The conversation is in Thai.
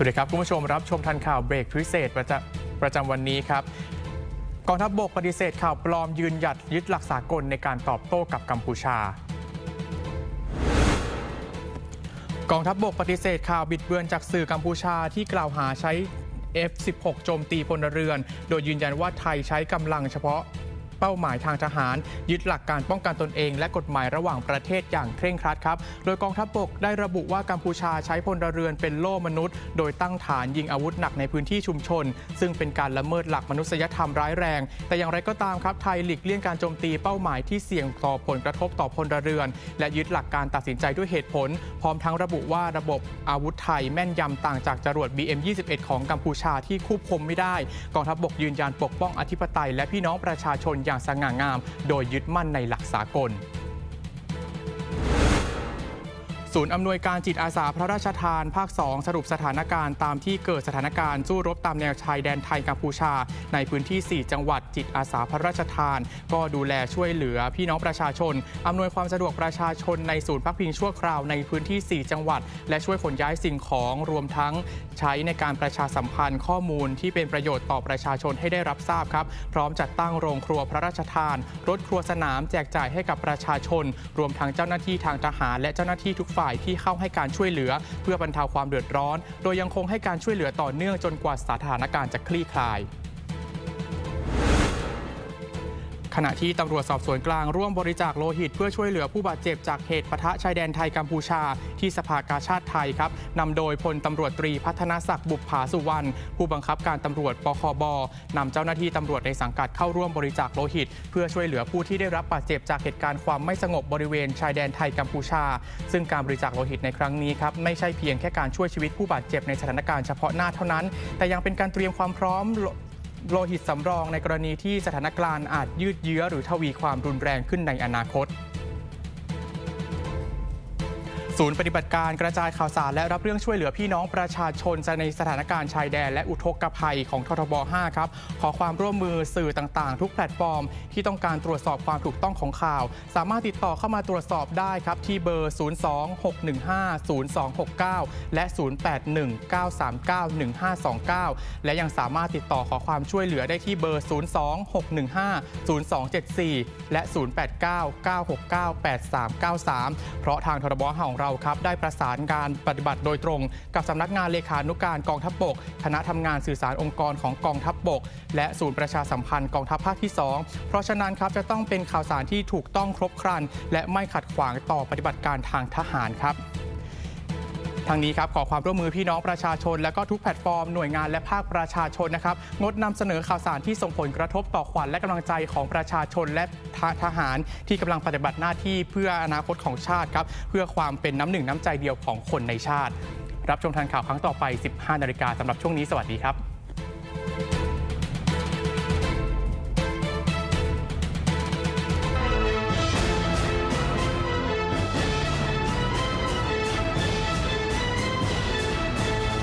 สวัสดีครับ คุณผู้ชมรับชมทันข่าวเบรกพิเศษประจำประจำวันนี้ครับกองทัพบบกปฏิเสธข่าวปลอมยืนหยัดยึดหลักสากลในการตอบโต้กับกัมพูชากองทัพบบกปฏิเสธข่าวบิดเบือนจากสื่อกัมพูชาที่กล่าวหาใช้ F16 โจมตีพลเรือน โดยยืนยันว่าไทยใช้กำลังเฉพาะ เป้าหมายทางทหาร ยึดหลักการป้องกันตนเอง และกฎหมายระหว่างประเทศอย่างเคร่งครัดครับ โดยกองทัพบบกได้ระบุว่ากัมพูชาใช้พลเรือนเป็นโล่มนุษย์ โดยตั้งฐานยิงอาวุธหนักในพื้นที่ชุมชน ซึ่งเป็นการละเมิดหลักมนุษยธรรมร้ายแรง แต่อย่างไรก็ตามครับไทยหลีกเลี่ยงการโจมตีเป้าหมายที่เสี่ยงต่อผลกระทบต่อพลเรือน และยึดหลักการตัดสินใจด้วยเหตุผล พร้อมทั้งระบุว่าระบบอาวุธไทยแม่นยำต่างจากจรวด BM21 ของกัมพูชาที่ควบคุมไม่ได้ กองทัพบบกยืนยันปกป้องอธิปไตยและพี่น้องประชาชนอย่างสง่างาม โดยยึดมั่นในหลักสากล ศูนย์อำนวยการจิตอาสาพระราชทานภาค 2 สรุปสถานการณ์ตามที่เกิดสถานการณ์สู้รบตามแนวชายแดนไทยกัมพูชา ในพื้นที่ 4 จังหวัดจิตอาสาพระราชทาน ก็ดูแลช่วยเหลือพี่น้องประชาชน อำนวยความสะดวกประชาชนในศูนย์พักพิงชั่วคราวในพื้นที่ 4 จังหวัด และช่วยขนย้ายสิ่งของรวมทั้งใช้ในการประชาสัมพันธ์ข้อมูลที่เป็นประโยชน์ต่อประชาชนให้ได้รับทราบครับ พร้อมจัดตั้งโรงครัวพระราชทาน รถครัวสนามแจกจ่ายให้กับประชาชน รวมทั้งเจ้าหน้าที่ทางทหารและเจ้าหน้าที่ทุกฝ่ายที่เข้าให้การช่วยเหลือ เพื่อบรรเทาความเดือดร้อน โดยยังคงให้การช่วยเหลือต่อเนื่องจนกว่าสถานการณ์จะคลี่คลาย ขณะที่ตำรวจสอบสวนกลางร่วมบริจาคโลหิต เพื่อช่วยเหลือผู้บาดเจ็บจากเหตุปะทะชายแดนไทยกัมพูชา ที่สภากาชาติไทยครับนำโดยพลตำรวจตรีพัฒนศักดิ์บุปผาสุวรรณผู้บังคับการตำรวจปคบนำเจ้าหน้าที่ตำรวจในสังกัดเข้าร่วมบริจาคโลหิต เพื่อช่วยเหลือผู้ที่ได้รับบาดเจ็บจากเหตุการณ์ความไม่สงบบริเวณชายแดนไทยกัมพูชา ซึ่งการบริจาคโลหิตในครั้งนี้ครับไม่ใช่เพียงแค่การช่วยชีวิตผู้บาดเจ็บในสถานการณ์เฉพาะหน้าเท่านั้น แต่ยังเป็นการเตรียมความพร้อม โลหิตสำรองในกรณีที่สถานการณ์อาจยืดเยื้อหรือทวีความรุนแรงขึ้นในอนาคต ศูนย์ปฏิบัติการกระจายข่าวสารและรับเรื่องช่วยเหลือพี่น้องประชาชนในสถานการณ์ชายแดนและอุทกภัยของททบ 5 ครับ ขอความร่วมมือสื่อต่างๆ ทุกแพลตฟอร์ม ที่ต้องการตรวจสอบความถูกต้องของข่าว สามารถติดต่อเข้ามาตรวจสอบได้ครับ ที่เบอร์ 026150269 และ 0819391529 และยังสามารถติดต่อขอความช่วยเหลือได้ที่เบอร์ 026150274 และ 0899698393 เพราะทางททบ 5 ของเราครับได้ประสานการปฏิบัติโดยตรง กับสำนักงานเลขานุการกองทัพบกคณะทำงานสื่อสารองค์กรของกองทัพบก และศูนย์ประชาสัมพันธ์กองทัพภาคที่ 2 เพราะฉะนั้นครับจะต้องเป็นข่าวสารที่ถูกต้องครบครัน และไม่ขัดขวางต่อปฏิบัติการทางทหารครับ ทางนี้ครับขอความร่วมมือพี่น้องประชาชน และก็ทุกแพลตฟอร์มหน่วยงานและภาคประชาชนนะครับงดนำเสนอข่าวสารที่ส่งผลกระทบต่อขวัญและกำลังใจของประชาชนและททหารที่กำลังปฏิบัติหน้าที่เพื่ออนาคตของชาติครับเพื่อความเป็นน้ำหนึ่งน้ำใจเดียวของคนในชาติ รับชมทันข่าวครั้งต่อไป 15 นาฬิกาสำหรับช่วงนี้สวัสดีครับ